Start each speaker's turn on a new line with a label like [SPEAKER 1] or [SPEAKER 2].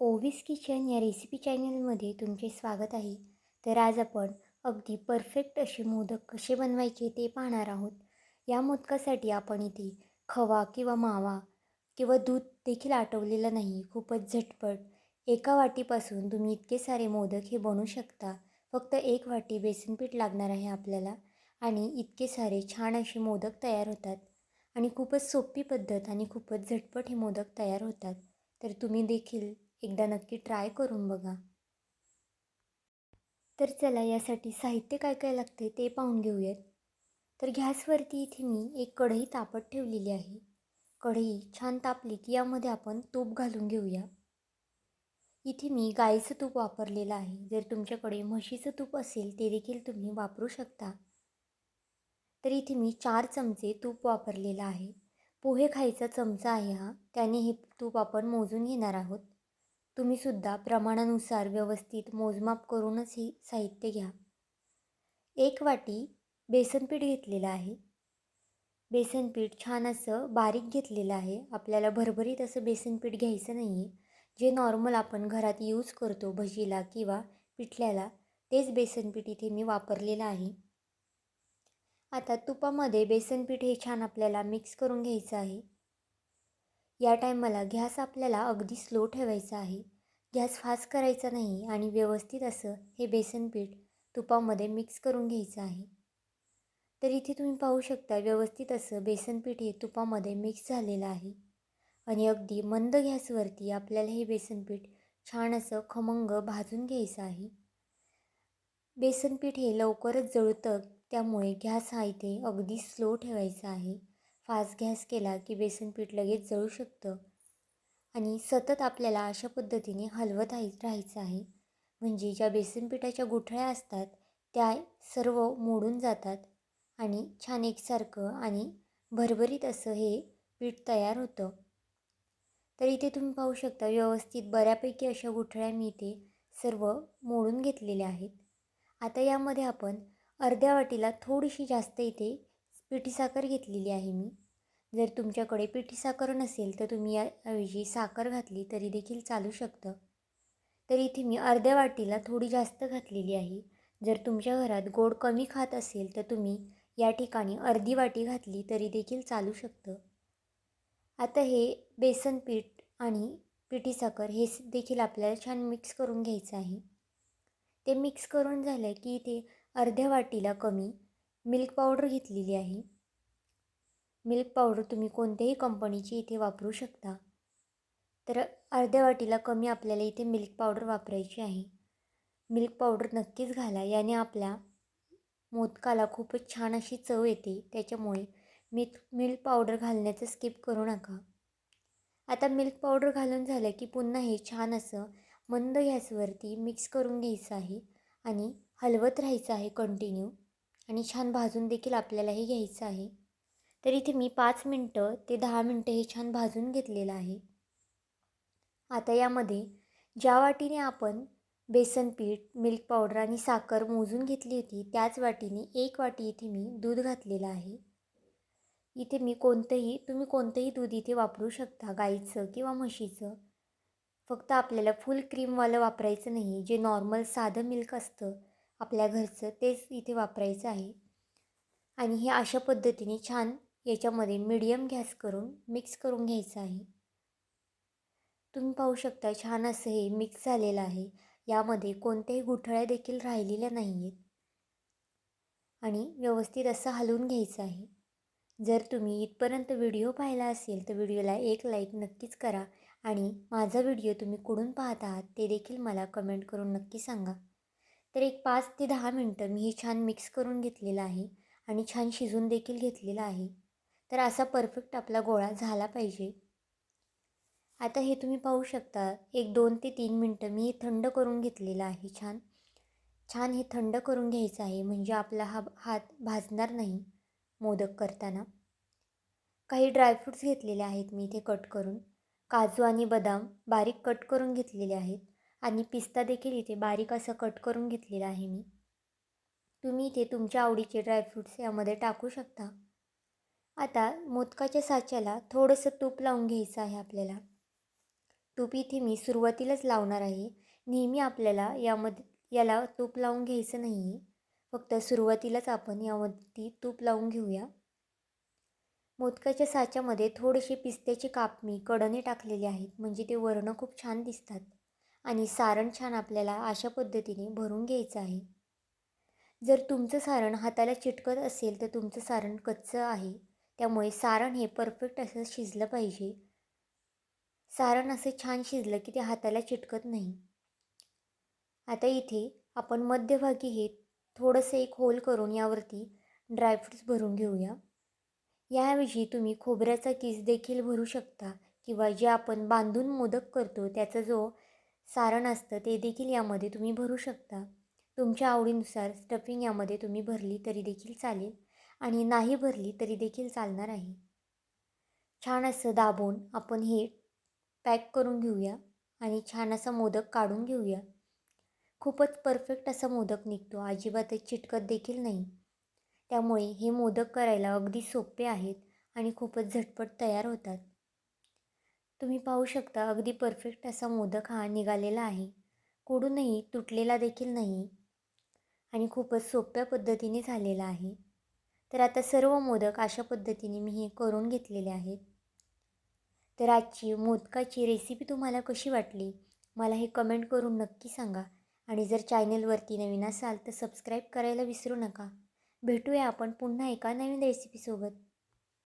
[SPEAKER 1] Ovis kitchen या recipe चॅनलमध्ये तुमचे स्वागत आहे. तर आज आपण अगदी परफेक्ट असे मोदक कसे बनवायचे ते पाहणार आहोत. या मोदकासाठी आपण इथे खवा किंवा मावा किंवा दूध देखील आटवलेलं नाही खूपच झटपट. एका वाटीपासून तुम्ही इतके सारे मोदक हे बनवू शकता. फक्त एक वाटी बेसन पीठ लागणार आहे आपल्याला आणि इतके सारे छान असे मोदक तयार होतात. आणि खूपच सोपी पद्धत आणि खूपच झटपट हे मोदक तयार होतात. तर तुम्ही देखील एकदा नक्की ट्राय करून बघा. तर चला यासाठी साहित्य काय काय लागते ते पाहून घेऊयात. तर गॅसवरती इथे मी एक कढई तापत ठेवलेली आहे. कढई छान तापली की यामध्ये आपण तूप घालून घेऊया. इथे मी गाईचं तूप वापरलेलं आहे. जर तुमच्याकडे म्हशीचं तूप असेल ते देखील तुम्ही वापरू शकता. तर इथे मी चार चमचे तूप वापरलेलं आहे. पोहे खायचा चमचा आहे हा. त्याने हे तूप आपण मोजून घेणार आहोत. तुम्हीसुद्धा प्रमाणानुसार व्यवस्थित मोजमाप करूनच हे साहित्य घ्या. एक वाटी बेसनपीठ घेतलेलं आहे. बेसनपीठ छान असं बारीक घेतलेलं आहे. आपल्याला भरभरीत असं बेसनपीठ घ्यायचं नाही आहे जे नॉर्मल आपण घरात यूज करतो भजीला किंवा पिठल्याला तेच बेसनपीठ इथे मी वापरलेलं आहे. आता तुपामध्ये बेसनपीठ हे छान आपल्याला मिक्स करून घ्यायचं आहे. या टायमाला गॅस आपल्याला अगदी स्लो ठेवायचा आहे. गॅस फास्ट करायचा नाही आणि व्यवस्थित असं हे बेसन पीठ तुपामध्ये मिक्स करून घ्यायचं आहे. तर इथे तुम्ही पाहू शकता व्यवस्थित असं बेसन पीठ हे तुपामध्ये मिक्स झालेलं आहे. आणि अगदी मंद गॅसवरती आपल्याला हे बेसन पीठ छान असं खमंग भाजून घ्यायचं आहे. बेसन पीठ हे लवकरच जळतं त्यामुळे गॅस हा इथे अगदी स्लो ठेवायचा आहे. फास्ट गॅस केला की बेसन पीठ लगेच जळू शकतं. आणि सतत आपल्याला अशा पद्धतीने हलवत आहे राहायचं आहे. म्हणजे ज्या बेसन पिठाच्या गुठळ्या असतात त्या सर्व मोडून जातात आणि छान एकसारखं आणि भरभरीत असं हे पीठ तयार होतं. तर इथे तुम्ही पाहू शकता व्यवस्थित बऱ्यापैकी अशा गुठळ्या मी इथे सर्व मोडून घेतलेल्या आहेत. आता यामध्ये आपण अर्ध्या वाटीला थोडीशी जास्त इथे पिठी साखर घेतलेली आहे मी. जर तुमच्याकडे पिठी साखर नसेल तर तुम्ही याऐवजी साखर घातली तरी देखील चालू शकतं. तर इथे मी अर्ध्या वाटीला थोडी जास्त घातलेली आहे. जर तुमच्या घरात गोड कमी खात असेल तर तुम्ही या ठिकाणी अर्धी वाटी घातली तरी देखील चालू शकतं. आता हे बेसन पीठ आणि पिठी साखर हे देखील आपल्याला छान मिक्स करून घ्यायचं आहे. ते मिक्स करून झालं की इथे अर्ध्या वाटीला कमी मिल्क पावडर घेतलेली आहे. मिल्क पावडर तुम्ही कोणत्याही कंपनीची इथे वापरू शकता. तर अर्ध्या वाटीला कमी आपल्याला इथे मिल्क पावडर वापरायची आहे. मिल्क पावडर नक्कीच घाला याने आपल्या मोदकाला खूपच छान अशी चव येते. त्याच्यामुळे मिल्क मिल्क पावडर घालण्याचं स्किप करू नका. आता मिल्क पावडर घालून झालं की पुन्हा हे छान असं मंद गॅसवरती मिक्स करून घ्यायचं आहे आणि हलवत राहायचं आहे कंटिन्यू आणि छान भाजून देखील आपल्याला हे घ्यायचं आहे. तर इथे मी पाच मिनटं ते दहा मिनटं हे छान भाजून घेतलेलं आहे. आता यामध्ये ज्या वाटीने आपण बेसन पीठ मिल्क पावडर आणि साखर मोजून घेतली होती त्याच वाटीने एक वाटी इथे मी दूध घातलेलं आहे. इथे मी कोणतंही तुम्ही कोणतंही दूध इथे वापरू शकता गाईचं किंवा म्हशीचं. फक्त आपल्याला फुल क्रीमवालं वापरायचं नाही जे नॉर्मल साधं मिल्क असतं आपल्या घरचं तेच इथे वापरायचं आहे. आणि हे अशा पद्धतीने छान याच्यामध्ये मिडियम गॅस करून मिक्स करून घ्यायचं आहे. तुम्ही पाहू शकता छान असं हे मिक्स झालेलं आहे. यामध्ये कोणत्याही गुठळ्या देखील राहिलेल्या नाही आहेत आणि व्यवस्थित असं हलवून घ्यायचं आहे. जर तुम्ही इथपर्यंत व्हिडिओ पाहिला असेल तर व्हिडिओला एक लाईक नक्कीच करा. आणि माझा व्हिडिओ तुम्ही कुठून पाहत आहात ते देखील मला कमेंट करून नक्की सांगा. तर एक पाच ते दहा मिनटं मी हे छान मिक्स करून घेतलेलं आहे. आणि छान शिजून देखील घेतलेलं आहे. तर असा परफेक्ट आपला गोळा झाला पाहिजे. आता हे तुम्ही पाहू शकता एक दोन ते तीन मिनटं मी थंड करून घेतलेलं आहे छान. छान हे थंड करून घ्यायचं आहे म्हणजे आपला हा हात भाजणार नाही मोदक करताना. काही ड्रायफ्रूट्स घेतलेले आहेत मी इथे कट करून. काजू आणि बदाम बारीक कट करून घेतलेले आहेत आणि पिस्ता देखील इथे बारीक असं कट करून घेतलेला आहे मी. तुम्ही इथे तुमच्या आवडीचे ड्रायफ्रूट्स यामध्ये टाकू शकता. आता मोदकाच्या साच्याला थोडंसं तूप लावून घ्यायचं आहे आपल्याला. तूप इथे मी सुरुवातीलाच लावणार आहे. नेहमी आपल्याला यामध्ये याला तूप लावून घ्यायचं नाही आहे फक्त सुरुवातीलाच आपण यावरती तूप लावून घेऊया. मोदकाच्या साच्यामध्ये थोडेसे पिस्त्याचे काप मी कडने टाकलेले आहेत म्हणजे ते वर्ण खूप छान दिसतात. आणि सारण छान आपल्याला अशा पद्धतीने भरून घ्यायचं आहे. जर तुमचं सारण हाताला चिटकत असेल तर तुमचं सारण कच्चं आहे. त्यामुळे सारण हे परफेक्ट असं शिजलं पाहिजे. सारण असं छान शिजलं की ते हाताला चिटकत नाही. आता इथे आपण मध्यभागी हे थोडंसं एक होल करून यावरती ड्रायफ्रूट्स भरून घेऊया. याऐवजी तुम्ही खोबऱ्याचा किस देखील भरू शकता किंवा जे आपण बांधून मोदक करतो त्याचा जो सारण असतं ते देखील यामध्ये तुम्ही भरू शकता. तुमच्या आवडीनुसार स्टफिंग यामध्ये तुम्ही भरली तरी देखील चालेल. आणि नाही भरली तरी देखील चालणार आहे. छान असं दाबून आपण हे पॅक करून घेऊया आणि छान असा मोदक काढून घेऊया. खूपच परफेक्ट असा मोदक निघतो. अजिबातच चिटकत देखील नाही. त्यामुळे हे मोदक करायला अगदी सोपे आहेत आणि खूपच झटपट तयार होतात. तुम्ही पाहू शकता अगदी परफेक्ट असा मोदक हा निघालेला आहे. कोडूनही तुटलेला देखील नाही आणि खूपच सोप्या पद्धतीने झालेला आहे. तर आता सर्व मोदक अशा पद्धतीने मी हे करून घेतलेले आहेत. तर आजची मोदकाची रेसिपी तुम्हाला कशी वाटली? मला हे कमेंट करून नक्की सांगा. आणि जर चॅनलवरती नवीन असाल तर सबस्क्राईब करायला विसरू नका. भेटूया आपण पुन्हा एका नवीन रेसिपीसोबत